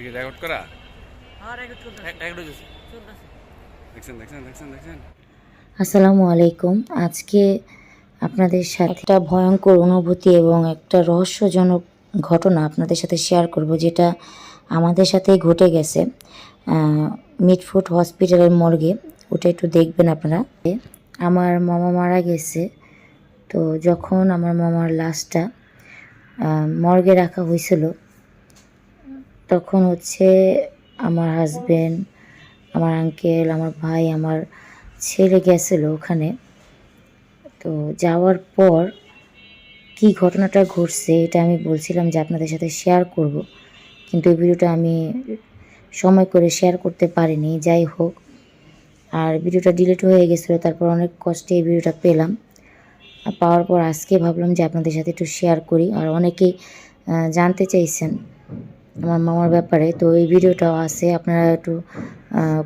এটা কি রেকর্ড করা? হ্যাঁ রেকর্ড চলতেছে। রেকর্ড হয়েছে চলতেছে। দেখছেন দেখছেন দেখছেন দেখছেন? আসসালামু আলাইকুম। আজকে আপনাদের সাথে একটা ভয়ঙ্কর অনুভূতি এবং একটা রহস্যজনক ঘটনা আপনাদের সাথে শেয়ার করব যেটা আমাদের সাথেই ঘটে গেছে। মিটফুট হসপিটালের মর্গে। ওটা একটু দেখবেন আপনারা। আমার মামা মারা গেছে। তো যখন আমার মামার লাশটা মর্গে রাখা হয়েছিল তখন হচ্ছে আমার হাজবেন্ড আমার আঙ্কেল আমার ভাই, আমার ছেলে গেছিল ওখানে। তো যাওয়ার পর কি ঘটনাটা ঘটছে এটা আমি বলছিলাম যে আপনাদের সাথে শেয়ার করব। কিন্তু এই ভিডিওটা আমি সময় করে শেয়ার করতে পারিনি, যাই হোক। আর ভিডিওটা ডিলিট হয়ে গেছিল, তারপর অনেক কষ্টে এই ভিডিওটা পেলাম। আর পাওয়ার পর আজকে ভাবলাম যে আপনাদের সাথে একটু শেয়ার করি। আর অনেকেই জানতে চাইছেন আমার মামার ব্যাপারে। তো এই ভিডিওটাও আছে, আপনারা একটু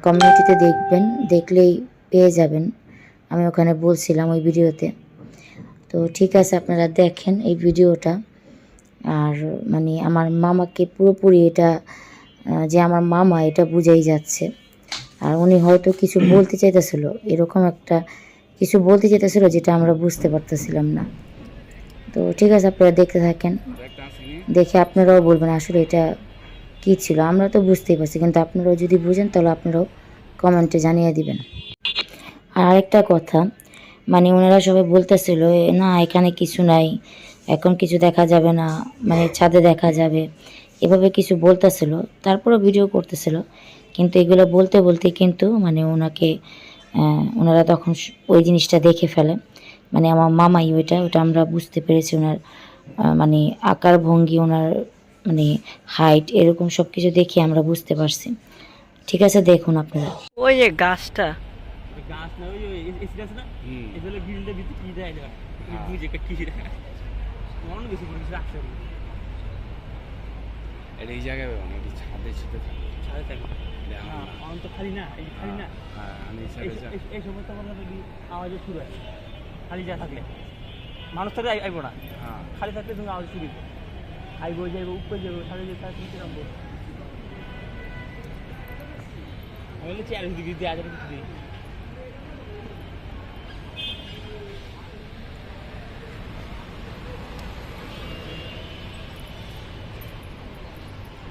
কমিউনিটিতে দেখবেন, দেখলেই পেয়ে যাবেন। আমি ওখানে বলছিলাম ওই ভিডিওতে। তো ঠিক আছে, আপনারা দেখেন এই ভিডিওটা। আর মানে আমার মামাকে পুরোপুরি এটা যে আমার মামা, এটা বুঝাই যাচ্ছে। আর উনি হয়তো কিছু বলতে চাইতেছিল, এরকম একটা কিছু বলতে চাইতেছিল যেটা আমরা বুঝতে পারতেছিলাম না। তো ঠিক আছে, আপনারা দেখতে থাকেন। দেখে আপনারাও বলবেন আসলে এটা কী ছিল আমরা তো বুঝতেই পারছি কিন্তু আপনারাও যদি বুঝেন তাহলে আপনারাও কমেন্টে জানিয়ে দিবেন। আর আরেকটা কথা মানে ওনারা সবাই বলতেছিল "এ, না এখানে কিছু নাই এখন কিছু দেখা যাবে না মানে ছাদে দেখা যাবে। এভাবে কিছু বলতেছিল তারপরে ভিডিও করতেছিল কিন্তু এগুলো বলতে বলতে কিন্তু মানে ওনাকে ওনারা তখন ওই জিনিসটা দেখে ফেলে। মানে আমার মামাই ওইটা ওটা আমরা বুঝতে পেরেছি ওনার মানে আকার ভঙ্গি ওনার মানে হাইট এরকম সব কিছু দেখে আমরা বুঝতে পারছি। ঠিক আছে দেখুন আপনারা। ওই যে গাছটা। এই জায়গায় অনেক ছাদে থাকে ছাদে হ্যাঁ, খালি না এই খালি না হ্যাঁ, সময় কি শুরু হয় খালি যা থাকলে মানুষ থাকলে আই- আইবো না খালি থাকলে তুমি আওয়াজ শুরু হবে। আইবো যাইবো উপরে যাব সাড়ে যে তার নিচে নামবো। আমি দিকে দিয়ে আজ কিছু দিই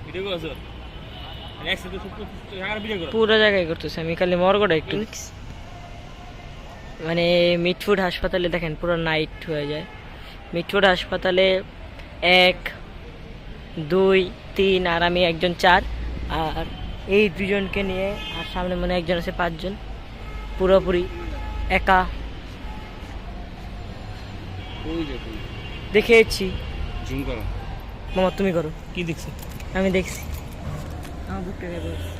ভিডিও করছ পুরো জায়গায় করতেছে আমি খালি মর্গটা একটু। মানে মিটফুড হাসপাতালে দেখেন পুরো নাইট হয়ে যায়। মিটফুড হাসপাতালে এক দুই তিন আর আমি একজন চার। আর এই দুজনকে নিয়ে আর সামনে মনে হয় একজন আছে পাঁচজন। পুরোপুরি একা। দেখেছি জুম করো মামা তুমি করো। কি দেখছ? আমি দেখছি। আমার বুকটা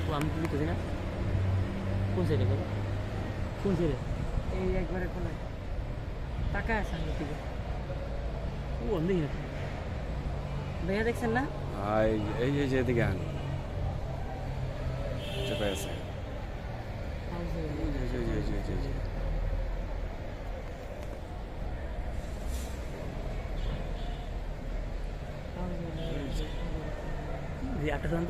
ও আমি কি দেখতেছি না। কোন সাইডে করো? কোন সাইডে এই একবারে কোনায়। টাকা আছে আমার দিকে। ও আমি দেখি না। ভাইয়া দেখছেন না এই যে- এই যে- এদিকে আন। চেপে আছে। যে একটা শান্ত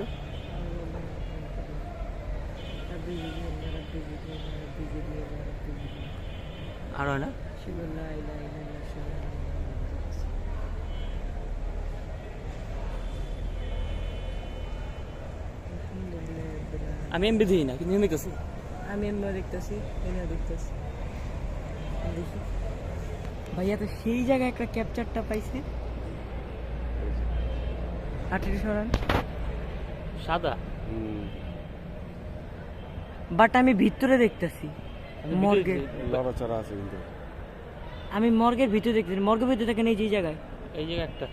আর হয় না? আমি এমবি দিই না কিন্তু দেখতেছি। আমি এমনি দেখতেছি এমনি দেখতেছি। দেখি ভাইয়া তো সেই জায়গায় একটা ক্যাপচারটা পাইছে। আটের সরান সাদা? বাট আমি ভিতরে দেখতেছি মর্গে। লড়াচড়া আছে কিন্তু। আমি মর্গের ভিতরে দেখতেছি মর্গের ভিতরে দেখেন এই যে জায়গায়। এই জায়গা একটা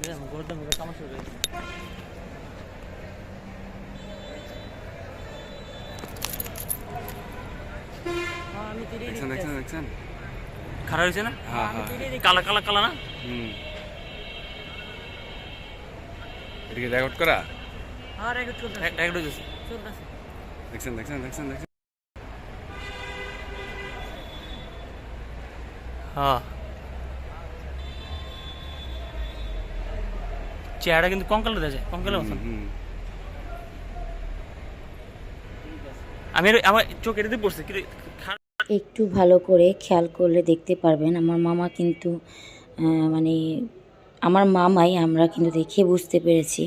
গরদান কামার শুরু হয়েছে হ্যাঁ, আমি তো এটাই দেখছেন দেখছেন? দেখছেন খারাপ হয়েছে না? হ্যাঁ হ্যাঁ। কালা কালা কালা না? হুম। এটা রেকর্ড করা? হ্যাঁ রেকর্ড একটা হয়েছে। দেখছেন দেখছেন দেখছেন দেখছেন। হ্যাঁ। চেহারা কিন্তু কঙ্কালে যায় কঙ্কালের মতন। আমি আমার চোখ এটাতে পড়ছে কিন্তু একটু ভালো করে খেয়াল করলে দেখতে পারবেন আমার মামা কিন্তু মানে আমার মামাই আমরা কিন্তু দেখে বুঝতে পেরেছি।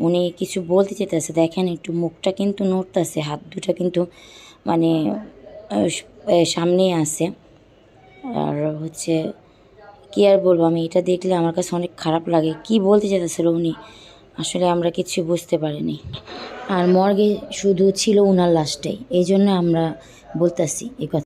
উনি কিছু বলতে চেতেছে দেখেন একটু মুখটা কিন্তু নড়তেছে হাত দুটো কিন্তু মানে আহ, স- সামনেই আছে। আর হচ্ছে কি আর বলব? আমি এটা দেখলে আমার কাছে অনেক খারাপ লাগে। কি বলতে চাইতেছিল উনি আসলে আমরা কিছু বুঝতে পারিনি। আর মর্গে শুধু ছিল উনার লাশটাই। এই জন্য আমরা বলতেছি এ কথা।